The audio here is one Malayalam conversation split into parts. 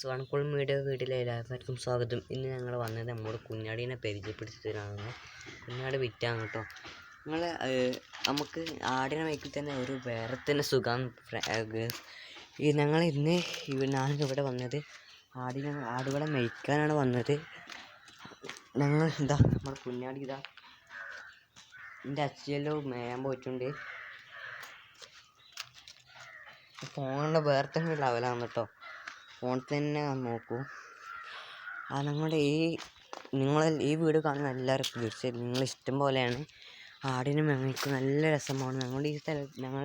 സ്വർണക്കുളം മീഡിയ വീട്ടിലെ എല്ലാവർക്കും സ്വാഗതം. ഇന്ന് ഞങ്ങൾ വന്നത് നമ്മുടെ കുഞ്ഞാടീനെ പരിചയപ്പെടുത്തി തരാനാണ് കുഞ്ഞാട് വിറ്റാണ് കേട്ടോ. നിങ്ങൾ നമുക്ക് ആടിനെ വയ്ക്കിൽ തന്നെ ഒരു വേറെ തന്നെ ഈ ഞങ്ങൾ ഇന്ന് ഞാനും ഇവിടെ വന്നത് ആടിനെ ആടുകളെ മേയ്ക്കാനാണ് വന്നത്. ഞങ്ങൾ ഇതാ നമ്മുടെ കുഞ്ഞാടി ഇതാ എന്റെ അച്ഛനെല്ലോ മേയാൻ പോയിട്ടുണ്ട്. ഫോണിന്റെ വേറെ തന്നെ ലെവലാണ് കേട്ടോ. ഫോണിൽ തന്നെ നോക്കൂ. ആ നിങ്ങളുടെ ഈ നിങ്ങൾ ഈ വീട് കാണുന്ന എല്ലാവർക്കും തീർച്ചയായും നിങ്ങൾ ഇഷ്ടം പോലെയാണ്. ആടിനും മേയ്ക്കും നല്ല രസമാണ്. ഞങ്ങളുടെ ഈ സ്ഥലം ഞങ്ങൾ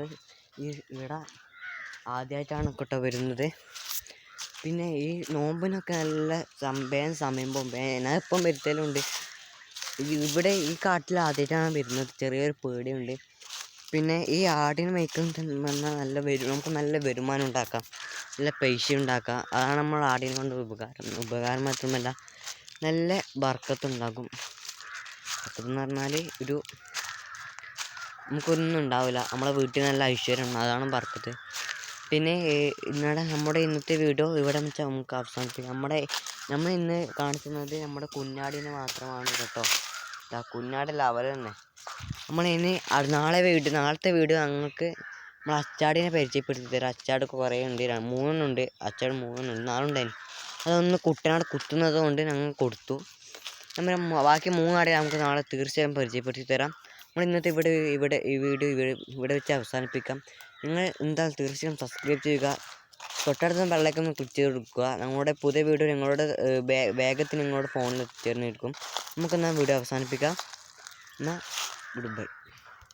ഈ ഇവിടെ ആദ്യമായിട്ടാണ് കേട്ടോ വരുന്നത്. പിന്നെ ഈ നോമ്പിനൊക്കെ നല്ല വേഗം സമയം പോകും ഞാൻ ഇപ്പം വരുത്തലുണ്ട്. ഇവിടെ ഈ കാട്ടിൽ ആദ്യമായിട്ടാണ് വരുന്നത്. ചെറിയൊരു പേടിയുണ്ട്. പിന്നെ ഈ ആടിനെ മേക്കും വന്നാൽ നല്ല വരും നമുക്ക് നല്ല വരുമാനം ഉണ്ടാക്കാം. നല്ല പൈസ ഉണ്ടാക്കാം. അതാണ് നമ്മൾ ആടിനെ കൊണ്ട് ഉപകാരം. ഉപകാരം മാത്രമല്ല നല്ല ബർക്കത്തുണ്ടാകും ബർക്കത്തെന്ന് പറഞ്ഞാൽ ഒരു നമുക്കൊന്നും ഉണ്ടാവില്ല. നമ്മളെ വീട്ടിൽ നല്ല ഐശ്വര്യം അതാണ് ബർക്കത്ത് പിന്നെ ഇന്നടെ നമ്മുടെ ഇന്നത്തെ വീഡിയോ ഇവിടെ വെച്ചാൽ നമുക്ക് അവസാനിപ്പിക്കാം. നമ്മുടെ നമ്മൾ ഇന്ന് കാണിക്കുന്നത് നമ്മുടെ കുഞ്ഞാടിനെ മാത്രമാണ് കേട്ടോ. കുഞ്ഞാടല്ല അവർ തന്നെ നമ്മൾ ഇനി നാളെ വീട് നാളത്തെ വീഡിയോ ഞങ്ങൾക്ക് നമ്മൾ അച്ചാടിനെ പരിചയപ്പെടുത്തി തരാം. അച്ചാട് കുറേ ഉണ്ട്. മൂന്നെണ്ണം ഉണ്ട്. അച്ചാട് മൂന്നെണ്ണമുണ്ട് നാലുണ്ടായിരുന്നു അതൊന്ന് കുട്ടനാട് കുത്തുന്നത് കൊണ്ട് ഞങ്ങൾ കൊടുത്തു. നമ്മൾ ബാക്കി മൂന്നാടെ നമുക്ക് നാളെ തീർച്ചയായും പരിചയപ്പെടുത്തി തരാം. നമ്മൾ ഇന്നത്തെ ഇവിടെ ഇവിടെ ഈ വീഡിയോ ഇവിടെ ഇവിടെ വെച്ച് അവസാനിപ്പിക്കാം. നിങ്ങൾ എന്താ തീർച്ചയായും സബ്സ്ക്രൈബ് ചെയ്യുക. തൊട്ടടുത്ത വെള്ളയ്ക്ക് ഒന്ന് ചെയ്ത് കൊടുക്കുക ഞങ്ങളുടെ പുതിയ വീഡിയോ നിങ്ങളുടെ വേഗത്തിൽ നിങ്ങളുടെ ഫോണിൽ എത്തിച്ചേർന്നിരിക്കും നമുക്കെന്നാൽ വീഡിയോ അവസാനിപ്പിക്കാം. എന്നാൽ goodbye